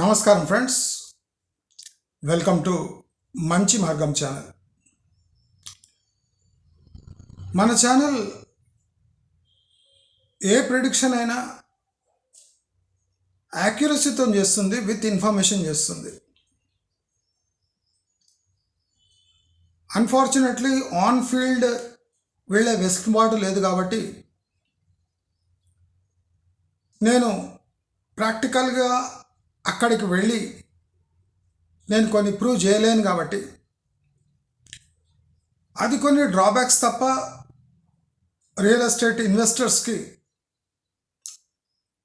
నమస్కారం friends. Welcome to మంచి మార్గం ఛానల్. మన ఛానల్ ఏ ప్రిడిక్షన్ అయినా యాక్యురసీతో చేస్తుంది విత్ ఇన్ఫర్మేషన్ చేస్తుంది. అన్ఫార్చునేట్లీ ఆన్ ఫీల్డ్ వెళ్ళే వెసులుబాటు లేదు కాబట్టి నేను ప్రాక్టికల్గా అక్కడికి వెళ్ళి నేను కొన్ని ప్రూవ్ చేయలేను కాబట్టి. అది కొన్ని డ్రాబ్యాక్స్ తప్ప రియల్ ఎస్టేట్ ఇన్వెస్టర్స్కి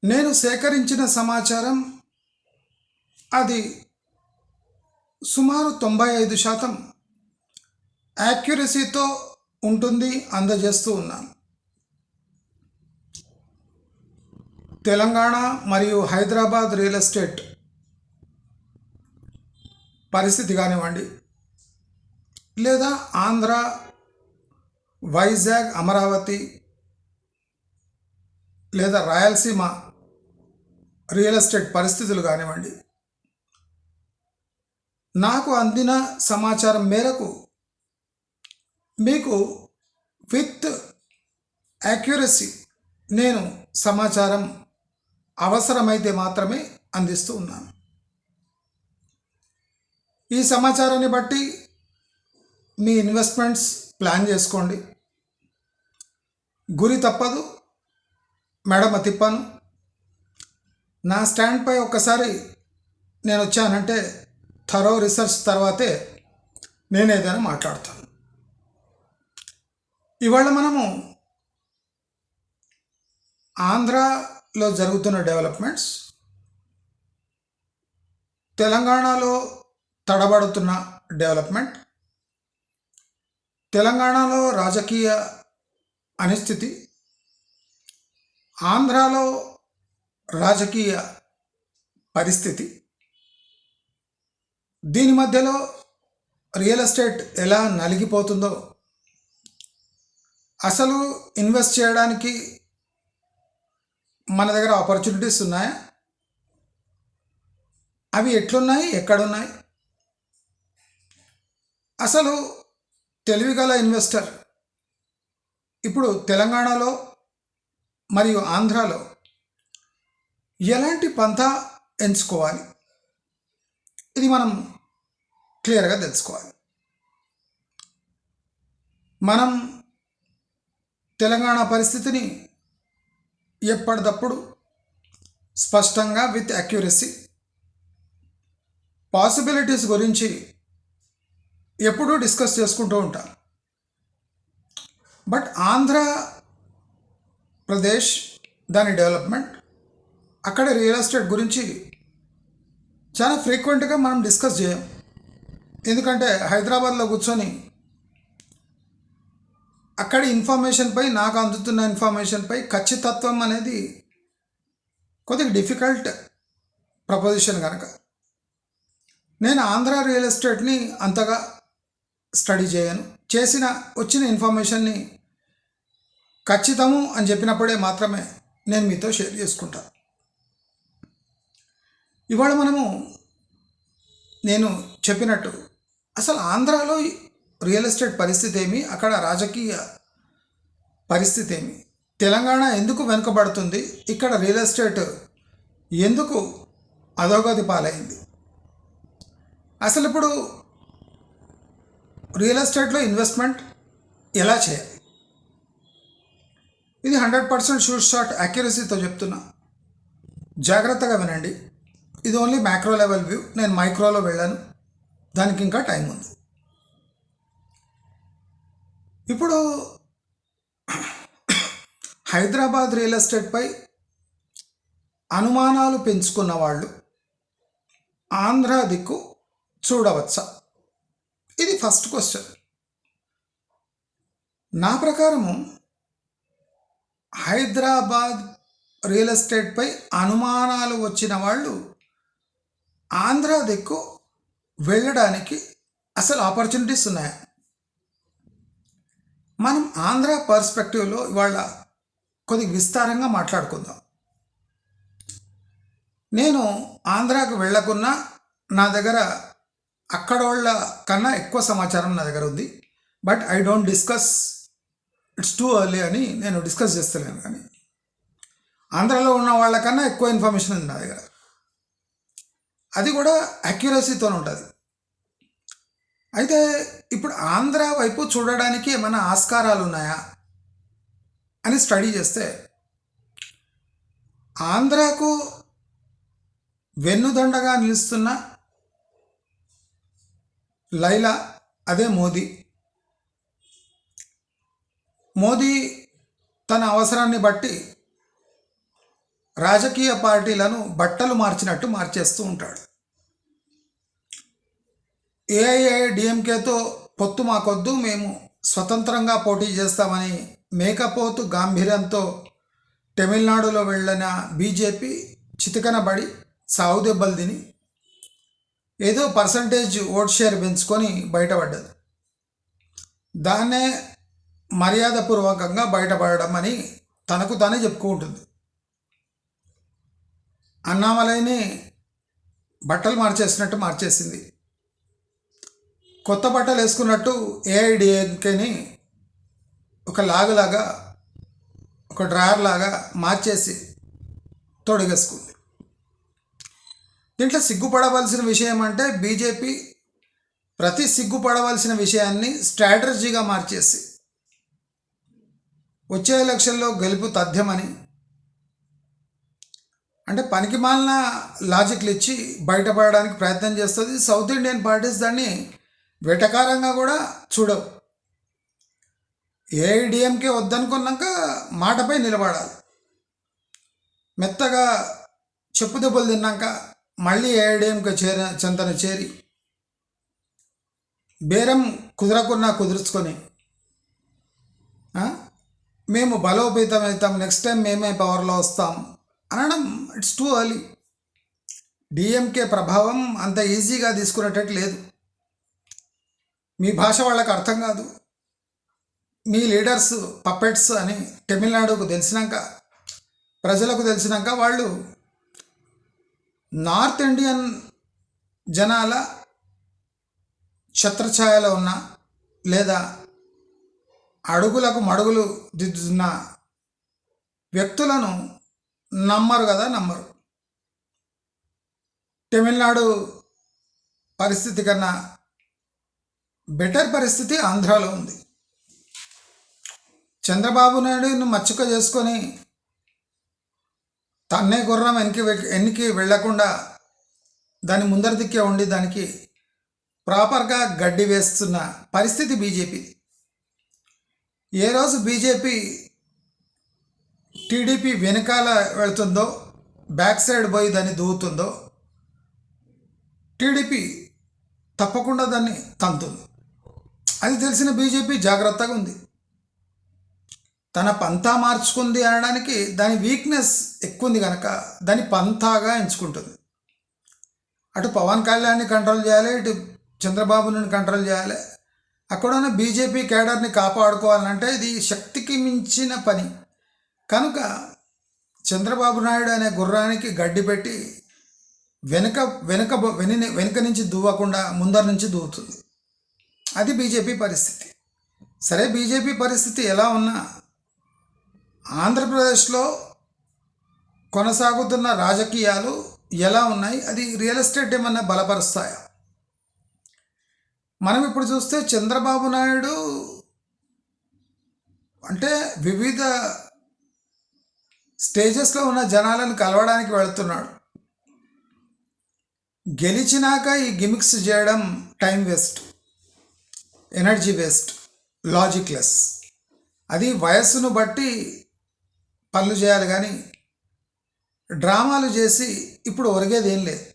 నేను సేకరించిన సమాచారం అది సుమారు తొంభై ఐదు శాతం యాక్యురసీతో ఉంటుంది అందజేస్తూ ఉన్నాను. తెలంగాణ మరియు హైదరాబాద్ రియల్ ఎస్టేట్ పరిస్థితి కానివ్వండి. లేదా ఆంధ్ర వైజాగ్ అమరావతి లేదా రాయలసీమ రియల్ ఎస్టేట్ పరిస్థితులు కానివ్వండి. నాకు అందిన సమాచారం మేరకు మీకు విత్ యాక్యురసీ నేను సమాచారం అవసరమైతే మాత్రమే అందిస్తూ ఉన్నాను. ఈ సమాచారాన్ని బట్టి మీ ఇన్వెస్ట్మెంట్స్ ప్లాన్ చేసుకోండి. గురి తప్పదు మేడం తిప్పాను. నా స్టాండ్పై ఒక్కసారి నేను వచ్చానంటే థరో రీసెర్చ్ తర్వాతే నేను ఏదైనా మాట్లాడతాను. ఇవాళ మనము ఆంధ్రాలో జరుగుతున్న డెవలప్మెంట్స్ తెలంగాణలో తడబడుతున్న డెవలప్మెంట్. తెలంగాణలో రాజకీయ అనిస్థితి. ఆంధ్రాలో రాజకీయ పరిస్థితి. దీని మధ్యలో రియల్ ఎస్టేట్ ఎలా నలిగిపోతుందో. అసలు ఇన్వెస్ట్ చేయడానికి మన దగ్గర ఆపర్చునిటీస్ ఉన్నాయా? అవి ఎట్లున్నాయి? ఎక్కడున్నాయి? అసలు తెలివిగల ఇన్వెస్టర్ ఇప్పుడు తెలంగాణలో మరియు ఆంధ్రాలో ఎలాంటి పంథా ఎంచుకోవాలి? ఇది మనం క్లియర్గా తెలుసుకోవాలి. మనం తెలంగాణ పరిస్థితిని ఎప్పటికప్పుడు స్పష్టంగా విత్ అక్యురసీ పాసిబిలిటీస్ గురించి ఎప్పుడూ డిస్కస్ చేసుకుంటూ ఉంటాం బట్ ఆంధ్ర ప్రదేశ్ దాని డెవలప్మెంట్ అక్కడ రియల్ ఎస్టేట్ గురించి చాలా ఫ్రీక్వెంట్గా మనం డిస్కస్ చేయం. ఎందుకంటే హైదరాబాద్లో కూర్చొని అక్కడ ఇన్ఫర్మేషన్పై నాకు అందుతున్న ఇన్ఫర్మేషన్పై ఖచ్చితత్వం అనేది కొద్దిగా డిఫికల్ట్ ప్రపోజిషన్ కనుక నేను ఆంధ్ర రియల్ ఎస్టేట్ని అంతగా స్టడీ చేయను. చేసిన వచ్చిన ఇన్ఫర్మేషన్ని ఖచ్చితము అని చెప్పినప్పుడే మాత్రమే నేను మీతో షేర్ చేసుకుంటాను ఇవాళ మనము నేను చెప్పినట్టు అసలు ఆంధ్రాలో రియల్ ఎస్టేట్ పరిస్థితి ఏమి? అక్కడ రాజకీయ పరిస్థితి ఏమి? తెలంగాణ ఎందుకు వెనుకబడుతుంది? ఇక్కడ రియల్ ఎస్టేట్ ఎందుకు అధోగతి పాలైంది? అసలు ఇప్పుడు రియల్ ఎస్టేట్లో ఇన్వెస్ట్మెంట్ ఎలా చేయాలి? ఇది హండ్రెడ్ పర్సెంట్ షూట్ షాట్ యాక్యురసీతో చెప్తున్నా. జాగ్రత్తగా వినండి. ఇది ఓన్లీ మ్యాక్రో లెవెల్ వ్యూ. నేను మైక్రోలో వెళ్ళాను. దానికి ఇంకా టైం ఉంది. ఇప్పుడు హైదరాబాద్ రియల్ ఎస్టేట్పై అనుమానాలు పెంచుకున్న వాళ్ళు ఆంధ్ర దిక్కు చూడవచ్చా? ఇది ఫస్ట్ క్వశ్చన్ నా ప్రకారము హైదరాబాద్ రియల్ ఎస్టేట్పై అనుమానాలు వచ్చిన వాళ్ళు ఆంధ్ర దిక్కు వెళ్ళడానికి అసలు ఆపర్చునిటీస్ ఉన్నాయా? మనం ఆంధ్ర పర్స్పెక్టివ్లో ఇవాళ కొద్దిగా విస్తారంగా మాట్లాడుకుందాం. నేను ఆంధ్రాకు వెళ్ళకున్నా నా దగ్గర అక్కడ వాళ్ళ కన్నా ఎక్కువ సమాచారం నా దగ్గర ఉంది. But I don't discuss it's too early అని నేను డిస్కస్ చేస్తలేను కానీ. ఆంధ్రాలో ఉన్న వాళ్ళకన్నా ఎక్కువ ఇన్ఫర్మేషన్ ఉంది నా దగ్గర. అది కూడా అక్యురసీతో ఉంటుంది. అయితే ఇప్పుడు ఆంధ్ర వైపు చూడడానికి ఏమైనా ఆస్కారాలు ఉన్నాయా? అని స్టడీ చేస్తే ఆంధ్రాకు వెన్నుదండగా నిలుస్తున్న లైలా అదే మోదీ. మోదీ తన అవసరాన్ని బట్టి రాజకీయ పార్టీలను బట్టలు మార్చినట్టు మార్చేస్తూ ఉంటాడు. ఏఐఏ డిఎంకేతో పొత్తు మాకొద్దు మేము స్వతంత్రంగా పోటీ చేస్తామని మేకపోతు గాంభీర్యంతో తమిళనాడులో వెళ్ళిన బీజేపీ చితికనబడి సావు దెబ్బలు తిని ఏదో పర్సంటేజ్ ఓట్ షేర్ పెంచుకొని బయటపడ్డది. దాన్నే మర్యాదపూర్వకంగా బయటపడడం అని తనకు తానే చెప్పుకుంటుంది అన్నామలైని బట్టలు మార్చేసినట్టు మార్చేసింది. కొత్త బట్టలు వేసుకున్నట్టు ఏఐడిఎంకేని ఒక లాగులాగా ఒక డ్రాయర్ లాగా మార్చేసి తొడిగేసుకుంది. దీంట్లో సిగ్గుపడవలసిన విషయం అంటే బీజేపీ ప్రతి సిగ్గుపడవలసిన విషయాన్ని స్ట్రాటజీగా మార్చేసి వచ్చే ఎలక్షన్లో గెలుపు తథ్యమని అంటే పనికిమాలిన లాజిక్లు ఇచ్చి బయటపడడానికి ప్రయత్నం చేస్తుంది. సౌత్ ఇండియన్ పార్టీస్ దాన్ని వెటకారంగా కూడా చూడవు. ఏఐడిఎంకే వద్దనుకున్నాక మాటపై నిలబడాలి. మెత్తగా చెప్పు దెబ్బలు తిన్నాక మళ్ళీ ఏఐడిఎంకే చేర చెంతన చేరి బేరం కుదరకున్నా కుదుర్చుకొని మేము బలోపేతం అవుతాం నెక్స్ట్ టైం మేమే పవర్లో వస్తాం అనడం ఇట్స్ టూ అర్లీ డిఎంకే ప్రభావం అంత ఈజీగా తీసుకునేటట్టు లేదు. మీ భాష వాళ్ళకు అర్థం కాదు. మీ లీడర్స్ పప్పెట్స్ అని తమిళనాడుకు తెలిసినాక ప్రజలకు తెలిసినాక వాళ్ళు నార్త్ ఇండియన్ జనాల ఛత్రఛాయలో ఉన్న లేదా అడుగులకు మడుగులు దిద్దుతున్న వ్యక్తులను నమ్మరు కదా నమ్మరు. తమిళనాడు పరిస్థితి కన్నా బెటర్ పరిస్థితి ఆంధ్రాలో ఉంది. చంద్రబాబు నాయుడును మచ్చుక చేసుకొని తన్నే గుర్రం వెనక్కి వె- వెనక్కి వెళ్ళకుండా దాని ముందర దిక్కే ఉండి దానికి ప్రాపర్గా గడ్డి వేస్తున్న పరిస్థితి బీజేపీ. ఏ రోజు బీజేపీ టీడీపీ వెనకాల వెళుతుందో బ్యాక్ సైడ్ పోయి దాన్ని దూవుతుందో టీడీపీ తప్పకుండా దాన్ని తంతుంది అది తెలిసిన బీజేపీ జాగ్రత్తగా ఉంది. తన పంతా మార్చుకుంది అనడానికి దాని వీక్నెస్ ఎక్కువ ఉంది కనుక దాని పంతాగా ఎంచుకుంటుంది. అటు పవన్ కళ్యాణ్ని కంట్రోల్ చేయాలి ఇటు చంద్రబాబుని కంట్రోల్ చేయాలి. అక్కడ ఉన్న బీజేపీ కేడర్ని కాపాడుకోవాలంటే ఇది శక్తికి మించిన పని. కనుక చంద్రబాబు నాయుడు అనే గుర్రానికి గడ్డి పెట్టి వెనుక వెనుక వెని వెనుక నుంచి దువ్వకుండా ముందర నుంచి దువ్వుతుంది. అది బీజేపీ పరిస్థితి. సరే బీజేపీ పరిస్థితి ఎలా ఉన్నా ఆంధ్రప్రదేశ్లో కొనసాగుతున్న రాజకీయాలు ఎలా ఉన్నాయి? అది రియల్ ఎస్టేట్ ఏమన్నా బలపరుస్తాయా? మనం ఇప్పుడు చూస్తే చంద్రబాబు నాయుడు అంటే వివిధ స్టేజెస్లో ఉన్న జనాలను కలవడానికి వెళుతున్నాడు. గెలిచినాక ఈ గిమిక్స్ చేయడం time waste energy waste logicless అది వయస్సును బట్టి పనులు చేయాలి కానీ డ్రామాలు చేసి ఇప్పుడు ఒరిగేది ఏం లేదు.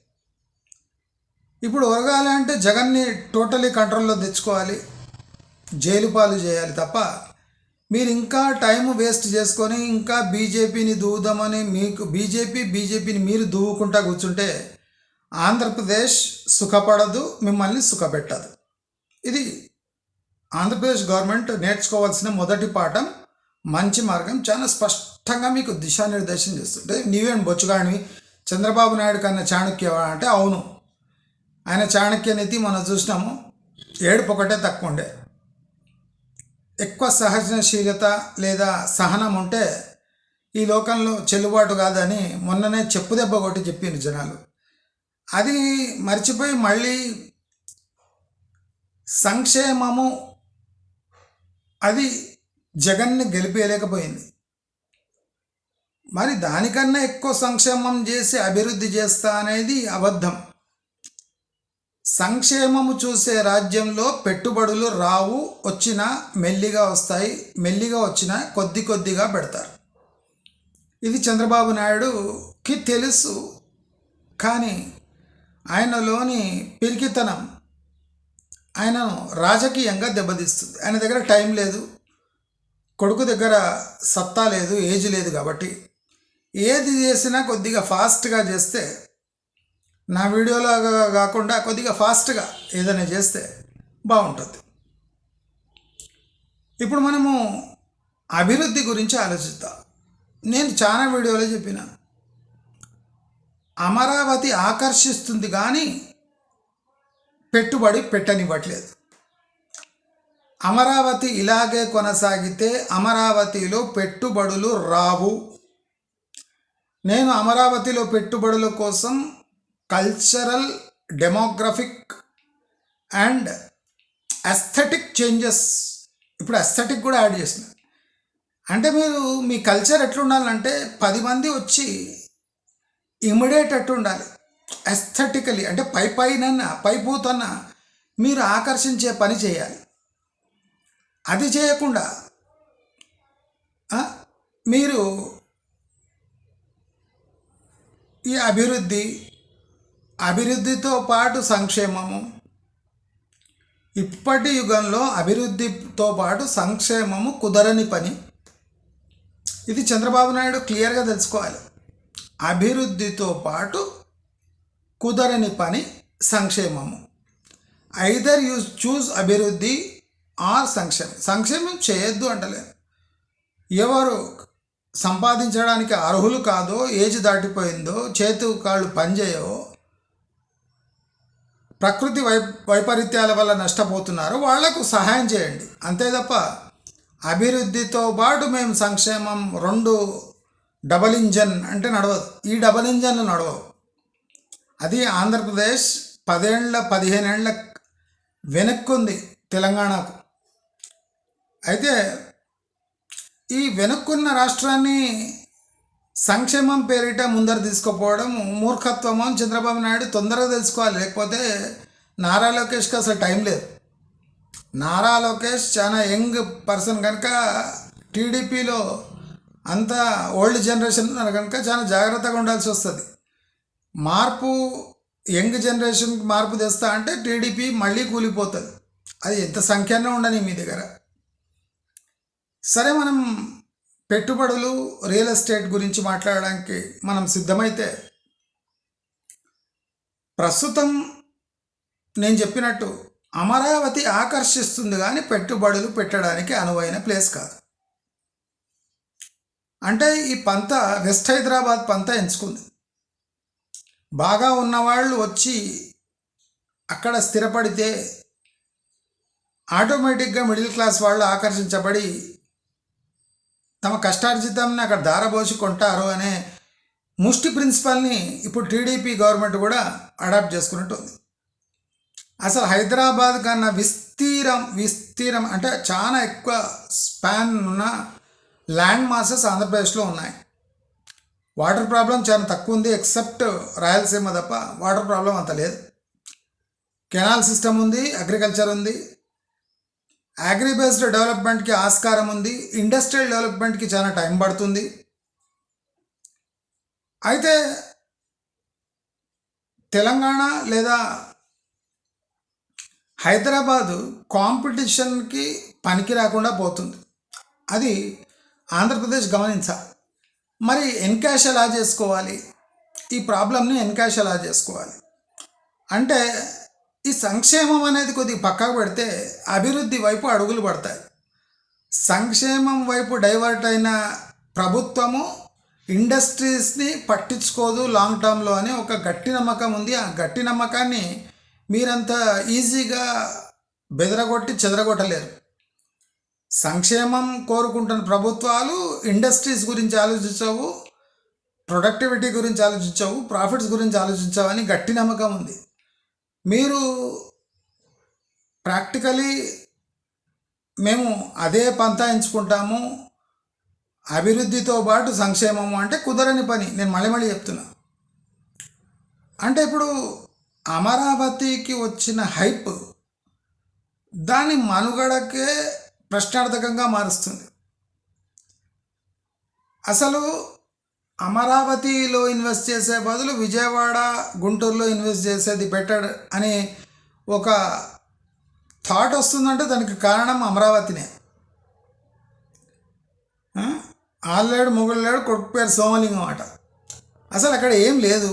ఇప్పుడు ఒరగాలి అంటే జగన్ని టోటలీ కంట్రోల్లో తెచ్చుకోవాలి. జైలు పాలు చేయాలి తప్ప మీరు ఇంకా టైం వేస్ట్ చేసుకొని ఇంకా బీజేపీని దూవుదామని మీకు బీజేపీ బీజేపీని మీరు దూవుకుంటా కూర్చుంటే ఆంధ్రప్రదేశ్ సుఖపడదు మిమ్మల్ని సుఖపెట్టదు. ఇది ఆంధ్రప్రదేశ్ గవర్నమెంట్ నేర్చుకోవాల్సిన మొదటి పాఠం. మంచి మార్గం. చాలా స్పష్టంగా మీకు దిశానిర్దేశం చేస్తుంటే నీవేం బొచ్చుగాడివి చంద్రబాబు నాయుడు కన్నా చాణక్య అంటే అవును. ఆయన చాణక్య నీతి మనం చూసినాము. ఏడుపు ఒకటే తక్కువ ఉండే. ఎక్కువ సహజశీలత లేదా సహనం ఉంటే ఈ లోకంలో చెల్లుబాటు కాదని మొన్ననే చెప్పు దెబ్బ కొట్టి చెప్పింది జనాలు. అది మర్చిపోయి మళ్ళీ సంక్షేమము అది జగన్ని గెలిపేయలేకపోయింది. మరి దానికన్నా ఎక్కువ సంక్షేమం చేసి అభివృద్ధి చేస్తా అనేది అబద్ధం. సంక్షేమము చూసే రాజ్యంలో పెట్టుబడులు రావు వచ్చినా మెల్లిగా వస్తాయి మెల్లిగా వచ్చినా కొద్ది కొద్దిగా పెడతారు. ఇది చంద్రబాబు నాయుడుకి తెలుసు. కానీ ఆయనలోని పిరికితనం ఆయనను రాజకీయంగా దెబ్బతీస్తుంది. ఆయన దగ్గర టైం లేదు. కొడుకు దగ్గర సత్తా లేదు ఏజ్ లేదు కాబట్టి. ఏది చేసినా కొద్దిగా ఫాస్ట్గా చేస్తే నా వీడియోలాగా కాకుండా కొద్దిగా ఫాస్ట్గా ఏదైనా చేస్తే బాగుంటుంది. ఇప్పుడు మనము అభివృద్ధి గురించి ఆలోచిద్దాం. నేను చాలా వీడియోలో చెప్పిన. అమరావతి ఆకర్షిస్తుంది కానీ పెట్టుబడి పెట్టనివ్వట్లేదు. అమరావతి ఇలాగే కొనసాగితే అమరావతిలో పెట్టుబడులు రావు. నేను అమరావతిలో పెట్టుబడుల కోసం cultural demographic and aesthetic changes ఇప్పుడు అస్థెటిక్ కూడా యాడ్ చేసిన అంటే మీరు మీ కల్చర్ ఎట్లుండాలంటే పది మంది వచ్చి ఇమిడియేట్ అట్టు ఉండాలి ఎస్థెటికలీ అంటే పై పైన పై పూతన్న మీరు ఆకర్షించే పని చేయాలి. అది చేయకుండా మీరు ఈ అభివృద్ధి అభివృద్ధితో పాటు సంక్షేమము. ఇప్పటి యుగంలో అభివృద్ధితో పాటు సంక్షేమము కుదరని పని. ఇది చంద్రబాబు నాయుడు క్లియర్గా తెలుసుకోవాలి. అభివృద్ధితో పాటు కుదరని పని సంక్షేమము. ఐదర్ యూ చూజ్ అభివృద్ధి ఆర్ సంక్షేమం. సంక్షేమం చేయొద్దు అంటలేదు. ఎవరు సంపాదించడానికి అర్హులు కాదో ఏజ్ దాటిపోయిందో చేతు కాళ్ళు పనిచేయవో ప్రకృతి వై వైపరీత్యాల వల్ల నష్టపోతున్నారో వాళ్ళకు సహాయం చేయండి. అంతే తప్ప అభివృద్ధితో పాటు మేము సంక్షేమం రెండు డబల్ ఇంజన్ అంటే నడవదు. ఈ డబల్ ఇంజన్లు నడవవు. అది ఆంధ్రప్రదేశ్ పదేళ్ళ పదిహేనేళ్ళ వెనక్కుంది తెలంగాణకు. అయితే ఈ వెనుక్కున్న రాష్ట్రాన్ని సంక్షేమం పేరిట ముందర తీసుకుపోవడం మూర్ఖత్వం అని చంద్రబాబు నాయుడు తొందరగా తెలుసుకోవాలి. లేకపోతే నారా లోకేష్కి అసలు టైం లేదు. నారా లోకేష్ చాలా యంగ్ పర్సన్ కనుక టీడీపీలో అంతా ఓల్డ్ జనరేషన్ ఉన్నారు కనుక చాలా జాగ్రత్తగా ఉండాల్సి వస్తుంది. మార్పు యంగ్ జనరేషన్కి మార్పు తెస్తా అంటే టీడీపీ మళ్ళీ కూలిపోతుంది. అది ఎంత సంఖ్యనే ఉండని మీ దగ్గర? సరే మనం పెట్టుబడులు రియల్ ఎస్టేట్ గురించి మాట్లాడడానికి మనం సిద్ధమైతే ప్రస్తుతం నేను చెప్పినట్టు అమరావతి ఆకర్షిస్తుంది కానీ పెట్టుబడులు పెట్టడానికి అనువైన ప్లేస్ కాదు. అంటే ఈ పంత వెస్ట్ హైదరాబాద్ పంత ఎంచుకుంది. బాగా ఉన్నవాళ్ళు వచ్చి అక్కడ స్థిరపడితే ఆటోమేటిక్గా మిడిల్ క్లాస్ వాళ్ళు ఆకర్షించబడి తమ కష్టార్జితాన్ని అక్కడ దారబోసి కొంటారు అనే ముష్టి ప్రిన్సిపల్ని ఇప్పుడు టీడీపీ గవర్నమెంట్ కూడా అడాప్ట్ చేసుకున్నట్టు ఉంది అసలు హైదరాబాద్ కన్నా విస్తీరం విస్తీరం అంటే చాలా ఎక్కువ స్పాన్ ఉన్న ల్యాండ్ మాసెస్ ఆంధ్రప్రదేశ్లో ఉన్నాయి. వాటర్ ప్రాబ్లం చాలా తక్కువ ఉంది ఎక్సెప్ట్ రాయలసీమ తప్ప వాటర్ ప్రాబ్లం అంత లేదు. కెనాల్ సిస్టమ్ ఉంది అగ్రికల్చర్ ఉంది అగ్రి బేస్డ్ డెవలప్మెంట్కి ఆస్కారం ఉంది. ఇండస్ట్రియల్ డెవలప్మెంట్కి చాలా టైం పడుతుంది. అయితే తెలంగాణ లేదా హైదరాబాదు కాంపిటీషన్కి పనికి రాకుండా పోతుంది. అది ఆంధ్రప్రదేశ్ గమనించాలి మరి ఎన్కాష్ ఎలా చేసుకోవాలి? ఈ ప్రాబ్లమ్ని ఎన్కాష్ ఎలా చేసుకోవాలి? అంటే ఈ సంక్షేమం అనేది కొద్దిగా పక్కకు పెడితే అభివృద్ధి వైపు అడుగులు పడతాయి. సంక్షేమం వైపు డైవర్ట్ అయిన ప్రభుత్వము ఇండస్ట్రీస్ని పట్టించుకోదు లాంగ్ టర్మ్లో అని ఒక గట్టి నమ్మకం ఉంది. ఆ గట్టి నమ్మకాన్ని మీరంత ఈజీగా బెదరగొట్టి చెదరగొట్టలేరు. సంక్షేమం కోరుకుంటున్న ప్రభుత్వాలు ఇండస్ట్రీస్ గురించి ఆలోచించవు ప్రొడక్టివిటీ గురించి ఆలోచించవు ప్రాఫిట్స్ గురించి ఆలోచించవు అని గట్టి నమ్మకం ఉంది. మీరు ప్రాక్టికలీ మేము అదే పంతా ఎంచుకుంటాము అభివృద్ధితో పాటు సంక్షేమము అంటే కుదరని పని. నేను మళ్ళీ మళ్ళీ చెప్తున్నా. అంటే ఇప్పుడు అమరావతికి వచ్చిన హైప్ దాని మనుగడకే ప్రశ్నార్థకంగా మారుస్తుంది. అసలు అమరావతిలో ఇన్వెస్ట్ చేసే బదులు విజయవాడ గుంటూరులో ఇన్వెస్ట్ చేసేది బెటర్ అని ఒక థాట్ వస్తుందంటే దానికి కారణం అమరావతినే. ఆల్లేడు మొగుళ్ళేడు కొడుకు పేరు సోమలింగం అట. అసలు అక్కడ ఏం లేదు.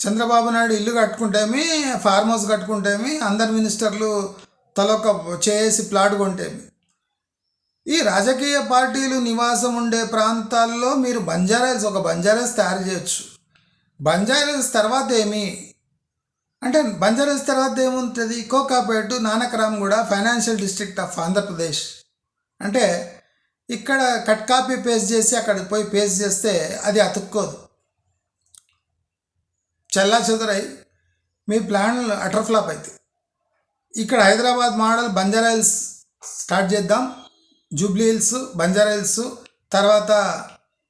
చంద్రబాబు నాయుడు ఇల్లు కట్టుకుంటేమి ఫార్మ్ హౌస్ కట్టుకుంటేమి అందరు మినిస్టర్లు తలొక చేసి ప్లాట్ కొంటేమి. ఈ రాజకీయ పార్టీలు నివాసం ఉండే ప్రాంతాల్లో మీరు బంజారాయిల్స్ ఒక బంజారాయిల్స్ తయారు చేయొచ్చు. బంజారాయిల్స్ తర్వాత ఏమి? అంటే బంజారాయిల్స్ తర్వాత ఏముంటుంది? కోకాపేట నానకరామ్ కూడా ఫైనాన్షియల్ డిస్ట్రిక్ట్ ఆఫ్ ఆంధ్రప్రదేశ్. అంటే ఇక్కడ కట్ కాపీ పేస్ట్ చేసి అక్కడికి పోయి పేస్ట్ చేస్తే అది అతుక్కోదు. చల్లా చెదరై మీ ప్లాన్లు అటర్ఫ్లాప్ అవుతాయి ఇక్కడ హైదరాబాద్ మోడల్ బంజారాయిల్స్ స్టార్ట్ చేద్దాం. జూబ్లీ హిల్స్ బంజారా హిల్స్ తర్వాత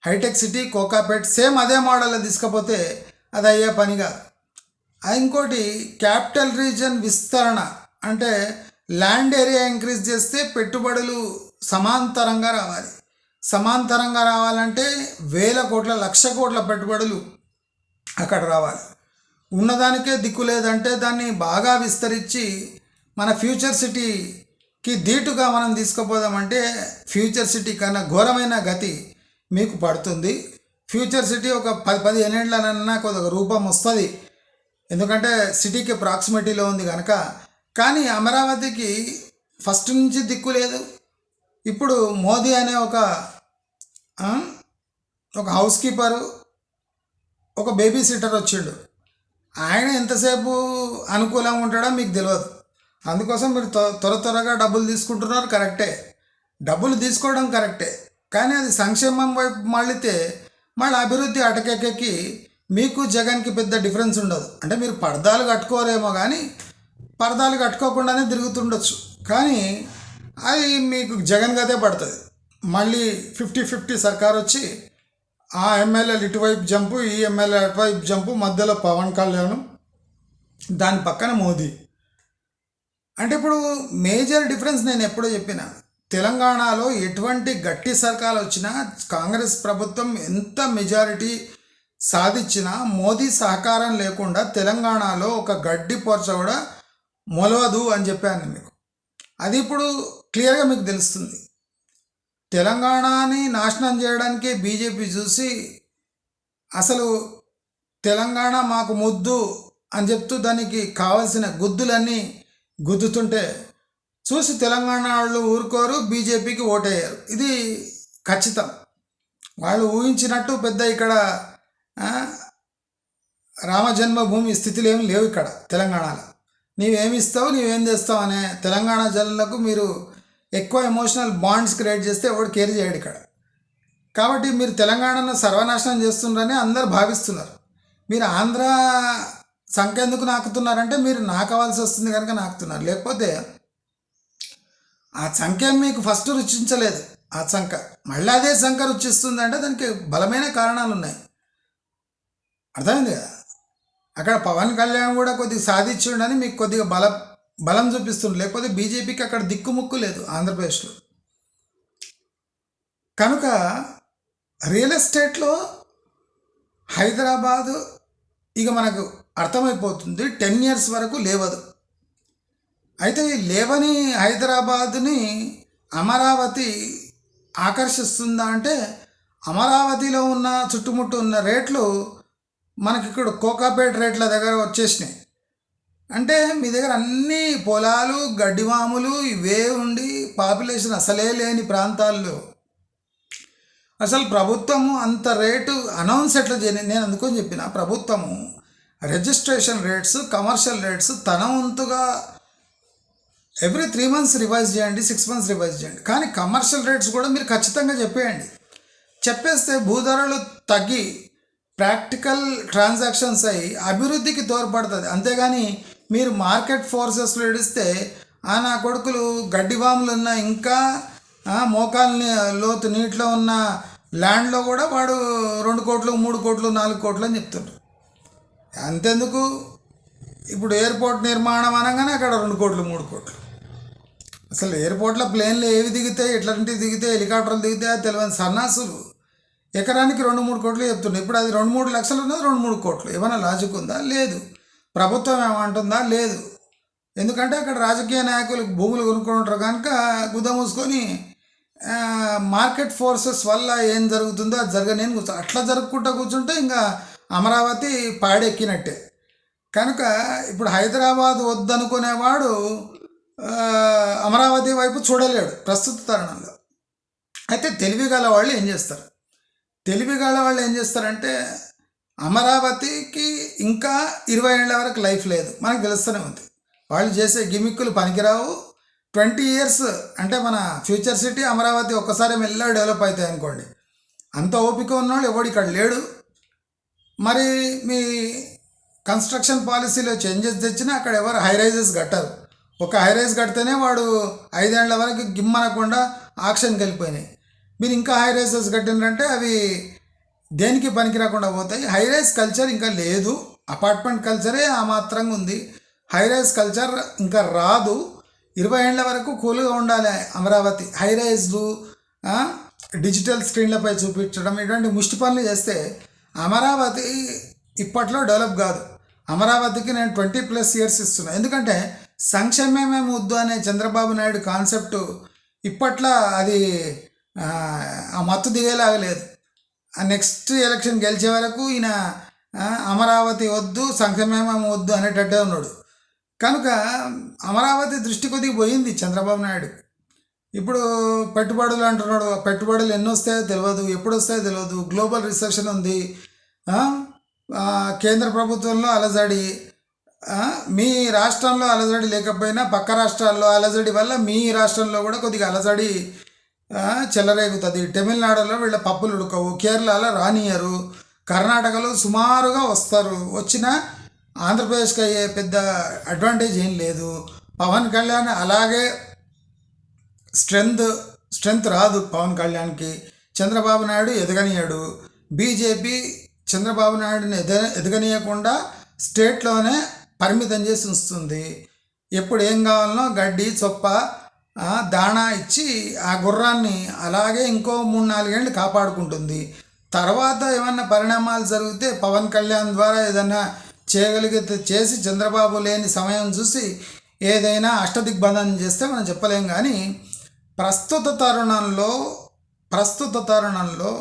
హైటెక్ సిటీ కోకాపేట్ సేమ్ అదే మోడల్ తీసుకపోతే అది అయ్యే పని కాదు ఆ ఇంకోటి క్యాపిటల్ రీజన్ విస్తరణ. అంటే ల్యాండ్ ఏరియా ఇంక్రీజ్ చేస్తే పెట్టుబడులు సమాంతరంగా రావాలి. సమాంతరంగా రావాలంటే వేల కోట్ల లక్ష కోట్ల పెట్టుబడులు అక్కడ రావాలి. ఉన్నదానికే దిక్కు లేదంటే దాన్ని బాగా విస్తరించి మన ఫ్యూచర్ సిటీ కి ధీటుగా మనం తీసుకుపోదామంటే ఫ్యూచర్ సిటీ కన్నా ఘోరమైన గతి మీకు పడుతుంది. ఫ్యూచర్ సిటీ ఒక పది పదిహేను ఏళ్ళనన్నా కొద్దిగా రూపం వస్తుంది. ఎందుకంటే సిటీకి ప్రాక్సిమిటీలో ఉంది కనుక కానీ అమరావతికి ఫస్ట్ నుంచి దిక్కు లేదు. ఇప్పుడు మోదీ అనే ఒక ఒక హౌస్ కీపరు ఒక బేబీ సిట్టర్ వచ్చిండు. ఆయన ఎంతసేపు అనుకూలంగా ఉంటాడో మీకు తెలియదు అందుకోసం మీరు త్వ- త్వర త్వరగా డబ్బులు తీసుకుంటున్నారు కరెక్టే. డబ్బులు తీసుకోవడం కరెక్టే. కానీ అది సంక్షేమం వైపు మళ్ళితే మళ్ళీ అభివృద్ధి అటకెక్కి మీకు జగన్కి పెద్ద డిఫరెన్స్ ఉండదు. అంటే మీరు పర్దాలు కట్టుకోరేమో కానీ పరదాలు కట్టుకోకుండానే తిరుగుతుండొచ్చు. కానీ అది మీకు జగన్ గదే పడుతుంది. మళ్ళీ ఫిఫ్టీ ఫిఫ్టీ సర్కార్ వచ్చి ఆ ఎమ్మెల్యేలు ఇటువైపు జంపు ఈ ఎమ్మెల్యే అటువైపు జంపు మధ్యలో పవన్ కళ్యాణ్ దాని పక్కన మోదీ. అంటే ఇప్పుడు మేజర్ డిఫరెన్స్ నేను ఎప్పుడో చెప్పిన తెలంగాణలో ఎటువంటి గట్టి సర్కాలు వచ్చినా కాంగ్రెస్ ప్రభుత్వం ఎంత మెజారిటీ సాధించినా మోదీ సహకారం లేకుండా తెలంగాణలో ఒక గడ్డి పోర్చ కూడా మొలవదు అని చెప్పాను మీకు. అది ఇప్పుడు క్లియర్గా మీకు తెలుస్తుంది. తెలంగాణని నాశనం చేయడానికే బీజేపీ చూసి అసలు తెలంగాణ మాకు ముద్దు అని చెప్తూ దానికి కావలసిన గుద్దులన్నీ గుద్దుతుంటే చూసి తెలంగాణ వాళ్ళు ఊరుకోరు బీజేపీకి ఓటేయరు. ఇది ఖచ్చితం. వాళ్ళు ఊహించినట్టు పెద్ద ఇక్కడ రామజన్మభూమి స్థితిలో ఏమి లేవు ఇక్కడ తెలంగాణలో. నీవేమిస్తావు నీవేం చేస్తావు అనే తెలంగాణ జనులకు మీరు ఎక్కువ ఎమోషనల్ బాండ్స్ క్రియేట్ చేస్తే ఎవడు కేర్ చేయడు ఇక్కడ. కాబట్టి మీరు తెలంగాణను సర్వనాశనం చేస్తున్నారని అందరు భావిస్తున్నారు. మీరు ఆంధ్ర సంఖ్య ఎందుకు నాకుతున్నారంటే మీరు నాకవలసి వస్తుంది కనుక నాకుతున్నారు. లేకపోతే ఆ సంఖ్య మీకు ఫస్ట్ రుచించలేదు. ఆ సంఖ్య మళ్ళీ అదే సంఖ్య రుచిస్తుంది అంటే దానికి బలమైన కారణాలు ఉన్నాయి అర్థమైంది కదా? అక్కడ పవన్ కళ్యాణ్ కూడా కొద్దిగా సాధించుండని మీకు కొద్దిగా బల బలం చూపిస్తుంది లేకపోతే బీజేపీకి అక్కడ దిక్కుముక్కు లేదు ఆంధ్రప్రదేశ్లో. కనుక రియల్ ఎస్టేట్లో హైదరాబాదు ఇక మనకు అర్థమైపోతుంది. టెన్ ఇయర్స్ వరకు లేవదు. అయితే లేవని హైదరాబాద్ని అమరావతి ఆకర్షిస్తుందా అంటే అమరావతిలో ఉన్న చుట్టుముట్టు ఉన్న రేట్లు మనకి ఇక్కడ కోకాపేట రేట్ల దగ్గర వచ్చేసినాయి. అంటే మీ దగ్గర అన్ని పొలాలు గడ్డివాములు ఇవే ఉండి పాపులేషన్ అసలే లేని ప్రాంతాల్లో. అసలు ప్రభుత్వము అంత రేటు అనౌన్స్ ఎట్లా చేయని నేను అందుకని చెప్పిన ప్రభుత్వము రిజిస్ట్రేషన్ రేట్స్ కమర్షియల్ రేట్స్ తన వంతుగా ఎవ్రీ త్రీ మంత్స్ రివైజ్ చేయండి సిక్స్ మంత్స్ రివైజ్ చేయండి. కానీ కమర్షియల్ రేట్స్ కూడా మీరు ఖచ్చితంగా చెప్పేయండి. చెప్పేస్తే భూధరలు తగ్గి ప్రాక్టికల్ ట్రాన్సాక్షన్స్ అయ్యి అభివృద్ధికి తోడ్పడుతుంది. అంతేగాని మీరు మార్కెట్ ఫోర్సెస్లో ఇడిస్తే ఆ నా కొడుకులు గడ్డివాములు ఉన్న ఇంకా మోకాల్ని లోతు నీటిలో ఉన్న ల్యాండ్లో కూడా వాడు రెండు కోట్లు మూడు కోట్లు నాలుగు కోట్లు అని చెప్తుండ్రు. అంతెందుకు? ఇప్పుడు ఎయిర్పోర్ట్ నిర్మాణం అనగానే అక్కడ రెండు కోట్లు మూడు కోట్లు. అసలు ఎయిర్పోర్ట్లో ప్లేన్లు ఏవి దిగుతాయి ఎట్లాంటివి దిగుతాయి హెలికాప్టర్లు దిగుతాయి అది తెలియని సన్నాసులు ఎకరానికి రెండు మూడు కోట్లు చెప్తుండే. ఇప్పుడు అది రెండు మూడు లక్షలు ఉన్నది రెండు మూడు కోట్లు. ఏమైనా లాజిక్ ఉందా? లేదు. ప్రభుత్వం ఏమంటుందా లేదు. ఎందుకంటే అక్కడ రాజకీయ నాయకులు భూములు కొనుక్కుంటారు కనుక గుద్ద మూసుకొని మార్కెట్ ఫోర్సెస్ వల్ల ఏం జరుగుతుందో అది జరగనేని కూర్చో అట్లా జరుపుకుంటా కూర్చుంటే ఇంకా అమరావతి పాడెక్కినట్టే. కనుక ఇప్పుడు హైదరాబాద్ వద్దనుకునేవాడు అమరావతి వైపు చూడలేడు ప్రస్తుత తరుణంలో. అయితే తెలివి గల వాళ్ళు ఏం చేస్తారు? తెలివి గల వాళ్ళు ఏం చేస్తారంటే అమరావతికి ఇంకా ఇరవై ఏళ్ళ వరకు లైఫ్ లేదు. మనకు తెలుస్తూనే ఉంది. వాళ్ళు చేసే గిమిక్కులు పనికిరావు. ట్వంటీ ఇయర్స్ అంటే మన ఫ్యూచర్ సిటీ అమరావతి ఒక్కసారి మెల్లగా డెవలప్ అవుతాయి అనుకోండి. అంత ఓపిక ఉన్నవాళ్ళు ఎవడు ఇక్కడ లేడు. మరి మీ కన్స్ట్రక్షన్ పాలసీలో చేంజెస్ తెచ్చినా అక్కడ ఎవరు హై రైజెస్ కట్టరు. ఒక హైరైజ్ కడితేనే వాడు ఐదేళ్ళ వరకు గిమ్మనకుండా ఆక్షన్కి వెళ్ళిపోయినాయి మీరు ఇంకా హై రైజెస్ కట్టినారంటే అవి దేనికి పనికి రాకుండా పోతాయి హైరైజ్ కల్చర్ ఇంకా లేదు. అపార్ట్మెంట్ కల్చరే ఆ మాత్రంగా ఉంది. హైరైజ్ కల్చర్ ఇంకా రాదు. ఇరవై ఏళ్ళ వరకు కూల్గా ఉండాలి అమరావతి. హైరైజ్లు డిజిటల్ స్క్రీన్లపై చూపించడం ఇటువంటి ముష్టి పనులు చేస్తే అమరావతి ఇప్పట్లో డెవలప్ కాదు. అమరావతికి నేను ట్వంటీ ప్లస్ ఇయర్స్ ఇస్తున్నాను ఎందుకంటే సంక్షేమమే ముద్దు అనే చంద్రబాబు నాయుడు కాన్సెప్ట్ ఇప్పట్లో అది ఆ, మత్తు దిగేలాగా లేదు. ఆ నెక్స్ట్ ఎలక్షన్ గెలిచే వరకు ఈయన అమరావతి వద్దు సంక్షేమం వద్దు అనేటట్టే ఉన్నాడు. కనుక అమరావతి దృష్టి కొద్దిగా పోయింది చంద్రబాబు నాయుడు. ఇప్పుడు పెట్టుబడులు అంటున్నాడు. పెట్టుబడులు ఎన్ని వస్తాయో తెలియదు ఎప్పుడు వస్తాయో తెలియదు గ్లోబల్ రిసెప్షన్ ఉంది. కేంద్ర ప్రభుత్వంలో అలజడి. మీ రాష్ట్రంలో అలజడి లేకపోయినా పక్క రాష్ట్రాల్లో అలజడి వల్ల మీ రాష్ట్రంలో కూడా కొద్దిగా అలజడి చెలరేగుతుంది. తమిళనాడులో వీళ్ళ పప్పులు ఉడకవు. కేరళలో రానియరు. కర్ణాటకలో సుమారుగా వస్తారు. వచ్చిన ఆంధ్రప్రదేశ్కి అయ్యే పెద్ద అడ్వాంటేజ్ ఏం లేదు. పవన్ కళ్యాణ్ అలాగే స్ట్రెంగ్త్ స్ట్రెంగ్త్ రాదు పవన్ కళ్యాణ్కి. చంద్రబాబు నాయుడు ఎదగనీయడు. బీజేపీ చంద్రబాబు నాయుడుని ఎద ఎదగనీయకుండా స్టేట్లోనే పరిమితం చేసి ఉంచుతుంది. ఎప్పుడు ఏం కావాలనో గడ్డి చొప్ప దాణా ఇచ్చి ఆ గుర్రాన్ని అలాగే ఇంకో మూడు నాలుగేళ్ళు కాపాడుకుంటుంది. తర్వాత ఏమన్నా పరిణామాలు జరిగితే పవన్ కళ్యాణ్ ద్వారా ఏదైనా చేయగలిగితే చేసి చంద్రబాబు లేని సమయం చూసి ఏదైనా అష్టదిగ్బంధనం చేస్తే మనం చెప్పలేం కానీ ప్రస్తుత తరుణంలో ప్రస్తుత తరుణంలో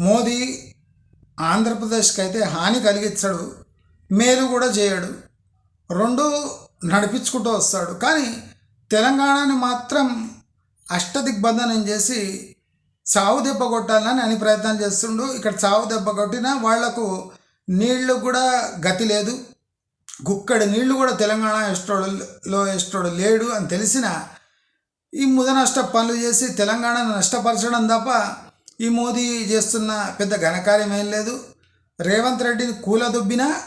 మోదీ ఆంధ్రప్రదేశ్కి అయితే హాని కలిగించడు మేలు కూడా చేయడు రెండు నడిపించుకుంటూ వస్తాడు. కానీ తెలంగాణని మాత్రం అష్టదిగ్బంధనం చేసి చావు దెబ్బ కొట్టాలని అని ప్రయత్నం చేస్తుండు. ఇక్కడ చావు దెబ్బ కొట్టినా వాళ్ళకు నీళ్ళు కూడా గతి లేదు. గుక్కడి నీళ్ళు కూడా తెలంగాణ ఎస్టోడులో ఎస్టోడు లేడు అని తెలిసిన ఈ ముద నష్ట పనులు చేసి తెలంగాణను నష్టపరచడం తప్ప ఈ మోదీ చేస్తున్న పెద్ద ఘనకార్యం ఏం లేదు. రేవంత్ రెడ్డిని కూలదొబ్బినా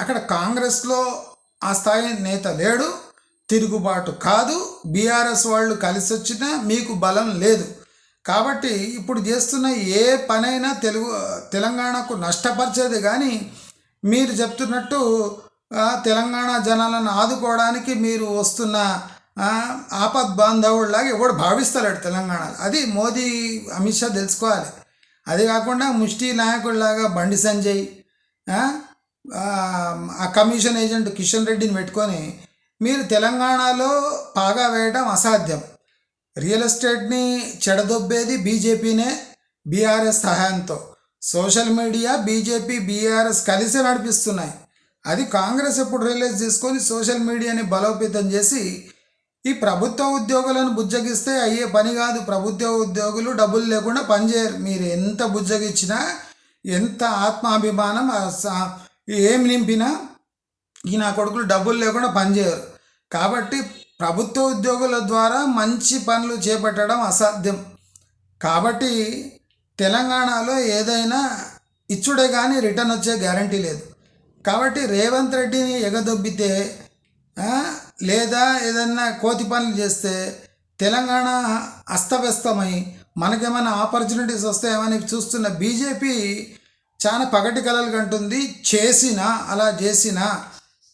అక్కడ కాంగ్రెస్లో ఆ స్థాయి నేత లేడు తిరుగుబాటు కాదు బీఆర్ఎస్ వాళ్ళు కలిసి వచ్చినా మీకు బలం లేదు. కాబట్టి ఇప్పుడు చేస్తున్న ఏ పనైనా తెలుగు తెలంగాణకు నష్టపరిచేది కానీ మీరు చెప్తున్నట్టు తెలంగాణ జనాలను ఆదుకోవడానికి మీరు వస్తున్న ఆపద్ బాంధవుడిలాగా ఎవడు భావిస్తలేడు తెలంగాణ. అది మోదీ అమిత్ షా తెలుసుకోవాలి. అది కాకుండా ముష్టి నాయకుడిలాగా బండి సంజయ్ ఆ, ఆ కమిషన్ ఏజెంట్ కిషన్ రెడ్డిని పెట్టుకొని మీరు తెలంగాణలో పాగా వేయడం అసాధ్యం. రియల్ ఎస్టేట్ని చెడదొబ్బేది బీజేపీనే బీఆర్ఎస్ సహాయంతో. సోషల్ మీడియా బీజేపీ బీఆర్ఎస్ కలిసి నడిపిస్తున్నాయి. అది కాంగ్రెస్ ఎప్పుడు రిలీజ్ చేసుకొని సోషల్ మీడియాని బలోపేతం చేసి ఈ ప్రభుత్వ ఉద్యోగులను బుజ్జగిస్తే అయ్యే పని కాదు. ప్రభుత్వ ఉద్యోగులు డబ్బులు లేకుండా పనిచేయరు మీరు ఎంత బుజ్జగిచ్చినా ఎంత ఆత్మాభిమానం ఏం నింపినా ఈ నా కొడుకులు డబ్బులు లేకుండా పనిచేయరు కాబట్టి ప్రభుత్వ ఉద్యోగుల ద్వారా మంచి పనులు చేపట్టడం అసాధ్యం. కాబట్టి తెలంగాణలో ఏదైనా ఇచ్చుడే కానీ రిటర్న్ వచ్చే గ్యారంటీ లేదు. కాబట్టి రేవంత్ రెడ్డిని ఎగదొబ్బితే లేదా ఏదైనా కోతి పనులు చేస్తే తెలంగాణ అస్తవ్యస్తమై మనకేమైనా ఆపర్చునిటీస్ వస్తాయేమని చూస్తున్న బీజేపీ చాలా పగటి కలలు కంటుంది. చేసినా అలా చేసినా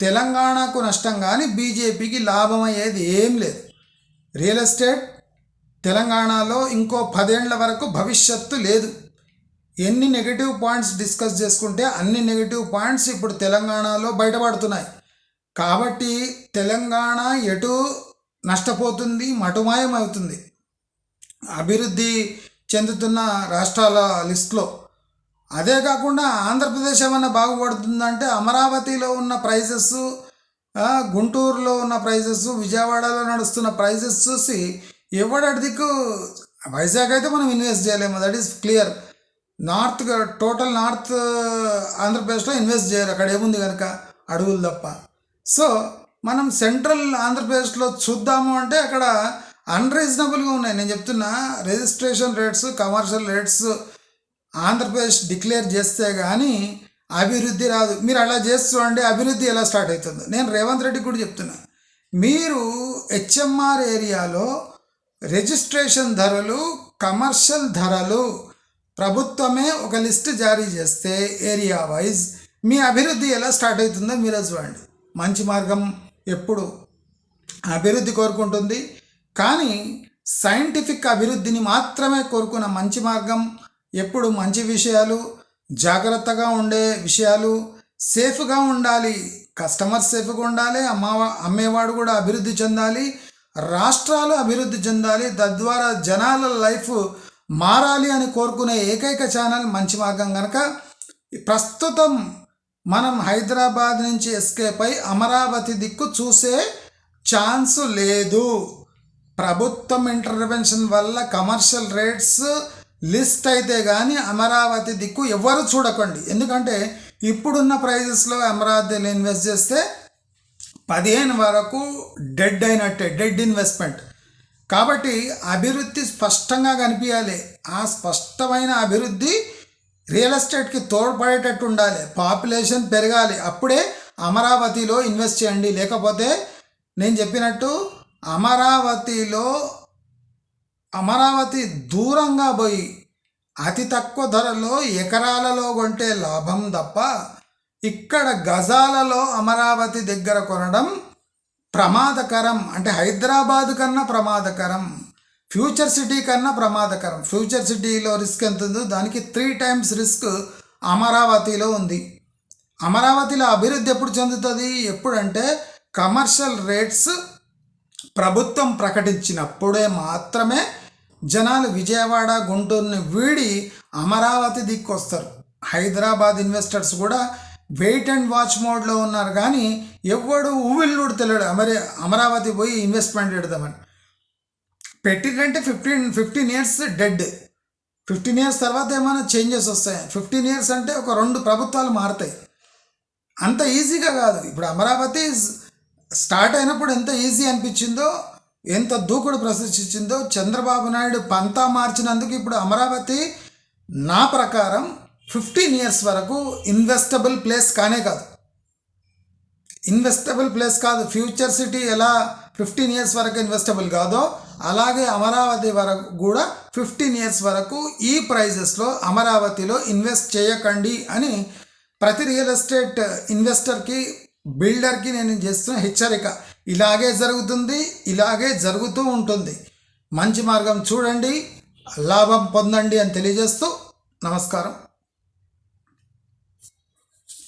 తెలంగాణకు నష్టం కానీ బీజేపీకి లాభం అయ్యేది ఏం లేదు. రియల్ ఎస్టేట్ తెలంగాణలో ఇంకో పదేళ్ళ వరకు భవిష్యత్తు లేదు. ఎన్ని నెగిటివ్ పాయింట్స్ డిస్కస్ చేసుకుంటే అన్ని నెగిటివ్ పాయింట్స్ ఇప్పుడు తెలంగాణలో బయటపడుతున్నాయి. కాబట్టి తెలంగాణ ఎటు నష్టపోతుంది మటుమాయం అవుతుంది అభివృద్ధి చెందుతున్న రాష్ట్రాల లిస్ట్లో. అదే కాకుండా ఆంధ్రప్రదేశ్ ఏమైనా బాగుపడుతుందంటే అమరావతిలో ఉన్న ప్రైజెస్ గుంటూరులో ఉన్న ప్రైజెస్ విజయవాడలో నడుస్తున్న ప్రైజెస్ చూసి ఎవడటి దిక్కు? వైజాగ్ అయితే మనం ఇన్వెస్ట్ చేయలేము. That is clear north total north ఆంధ్రప్రదేశ్లో ఇన్వెస్ట్ చేయరు. అక్కడ ఏముంది కనుక? అడవులు తప్ప. సో మనం సెంట్రల్ ఆంధ్రప్రదేశ్లో చూద్దాము అంటే అక్కడ అన్రీజనబుల్గా ఉన్నాయి. నేను చెప్తున్నా registration rates commercial rates Andhra Pradesh declare చేస్తే కానీ అభివృద్ధి రాదు. మీరు అలా చేసి అభివృద్ధి ఎలా స్టార్ట్ అవుతుంది. నేను రేవంత్ రెడ్డి కూడా చెప్తున్నా మీరు హెచ్ఎంఆర్ ఏరియాలో రిజిస్ట్రేషన్ ధరలు కమర్షియల్ ధరలు ప్రభుత్వమే ఒక లిస్ట్ జారీ చేస్తే ఏరియా వైజ్ మీ అభివృద్ధి ఎలా స్టార్ట్ అవుతుందో మీరే చూడండి. మంచి మార్గం ఎప్పుడు అభివృద్ధి కోరుకుంటుంది. కానీ సైంటిఫిక్ అభివృద్ధిని మాత్రమే కోరుకున్న మంచి మార్గం ఎప్పుడు మంచి విషయాలు జాగ్రత్తగా ఉండే విషయాలు సేఫ్గా ఉండాలి. కస్టమర్ సేఫ్గా ఉండాలి అమ్మవా అమ్మేవాడు కూడా అభివృద్ధి చెందాలి రాష్ట్రాలు అభివృద్ధి చెందాలి తద్వారా జనాల లైఫ్ మారాలి అని కోరుకునే ఏకైక ఛానల్ మంచి మార్గం కనుక ప్రస్తుతం మనం హైదరాబాద్ నుంచి ఎస్కేప్ అయి అమరావతి దిక్కు చూసే ఛాన్స్ లేదు. ప్రభుత్వం ఇంటర్వెన్షన్ వల్ల కమర్షియల్ రేట్స్ లిస్ట్ అయితే కానీ అమరావతి దిక్కు ఎవరు చూడకండి. ఎందుకంటే ఇప్పుడున్న ప్రైజెస్లో అమరావతిలో ఇన్వెస్ట్ చేస్తే పదిహేను వరకు డెడ్ అయినట్టే డెడ్ ఇన్వెస్ట్మెంట్ కాబట్టి అభివృద్ధి స్పష్టంగా కనిపించాలి. ఆ స్పష్టమైన అభివృద్ధి రియల్ ఎస్టేట్కి తోడ్పడేటట్టు ఉండాలి. పాపులేషన్ పెరగాలి. అప్పుడే అమరావతిలో ఇన్వెస్ట్ చేయండి. లేకపోతే నేను చెప్పినట్టు అమరావతిలో అమరావతి దూరంగా పోయి అతి తక్కువ ధరలో ఎకరాలలో కొంటే లాభం తప్ప ఇక్కడ గజాలలో అమరావతి దగ్గర కొనడం ప్రమాదకరం అంటే హైదరాబాద్ కన్నా ప్రమాదకరం ఫ్యూచర్ సిటీ కన్నా ప్రమాదకరం. ఫ్యూచర్ సిటీలో రిస్క్ ఎంత ఉందో దానికి త్రీ టైమ్స్ రిస్క్ అమరావతిలో ఉంది. అమరావతిలో అభివృద్ధి ఎప్పుడు చెందుతుంది? ఎప్పుడంటే కమర్షియల్ రేట్స్ ప్రభుత్వం ప్రకటించినప్పుడే మాత్రమే జనాలు విజయవాడ గుంటూరుని వీడి అమరావతి దిక్కొస్తారు. హైదరాబాద్ ఇన్వెస్టర్స్ కూడా వెయిట్ అండ్ వాచ్ మోడ్లో ఉన్నారు కానీ ఎవడు ఊవిల్లుడు తెలియడు. అమరి అమరావతి పోయి ఇన్వెస్ట్మెంట్ పెడదామని. పెట్టిందంటే fifteen fifteen years dead. Fifteen years తర్వాత ఏమైనా చేంజెస్ వస్తాయి? ఫిఫ్టీన్ ఇయర్స్ అంటే ఒక రెండు ప్రభుత్వాలు మారుతాయి. అంత ఈజీగా కాదు. ఇప్పుడు అమరావతి స్టార్ట్ అయినప్పుడు ఎంత ఈజీ అనిపించిందో ఎంత దూకుడు ప్రదర్శించిందో చంద్రబాబు నాయుడు పంతా మార్చినందుకు ఇప్పుడు అమరావతి నా ప్రకారం ఫిఫ్టీన్ ఇయర్స్ వరకు ఇన్వెస్టబుల్ ప్లేస్ కానే కాదు. ఇన్వెస్టబుల్ ప్లేస్ కాదు. ఫ్యూచర్ సిటీ ఎలా ఫిఫ్టీన్ ఇయర్స్ వరకు ఇన్వెస్టబుల్ కాదో అలాగే అమరావతి వరకు కూడా ఫిఫ్టీన్ ఇయర్స్ వరకు ఈ ప్రైజెస్లో అమరావతిలో ఇన్వెస్ట్ చేయకండి అని ప్రతి రియల్ ఎస్టేట్ ఇన్వెస్టర్కి బిల్డర్కి నేను చేస్తున్న హెచ్చరిక. ఇలాగే జరుగుతుంది ఇలాగే జరుగుతూ ఉంటుంది. మంచి మార్గం చూడండి లాభం పొందండి అని తెలియజేస్తూ నమస్కారం.